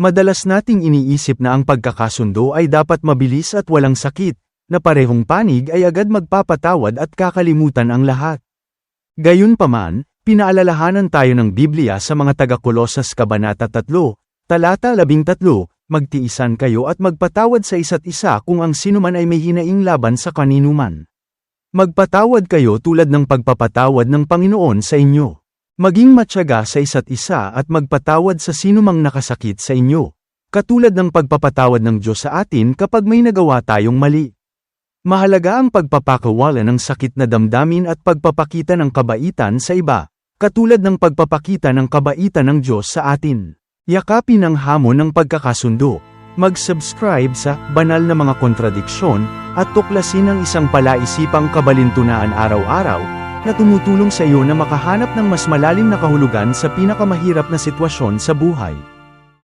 Madalas nating iniisip na ang pagkakasundo ay dapat mabilis at walang sakit, na parehong panig ay agad magpapatawad at kakalimutan ang lahat. Gayunpaman, pinaalalahanan tayo ng Biblia sa mga taga-Kolosas Kabanata 3, talata 13, magtiisan kayo at magpatawad sa isa't isa kung ang sinuman ay may hinaing laban sa kaninuman. Magpatawad kayo tulad ng pagpapatawad ng Panginoon sa inyo. Maging matyaga sa isa't isa at magpatawad sa sinumang nakasakit sa inyo. Katulad ng pagpapatawad ng Diyos sa atin kapag may nagawa tayong mali. Mahalaga ang pagpapakawala ng sakit na damdamin at pagpapakita ng kabaitan sa iba, katulad ng pagpapakita ng kabaitan ng Diyos sa atin. Yakapin ang hamon ng pagkakasundo. Mag-subscribe sa Banal na Mga Kontradiksyon at tuklasin ang isang palaisipang kabalintunaan araw-araw na tumutulong sa iyo na makahanap ng mas malalim na kahulugan sa pinakamahirap na sitwasyon sa buhay.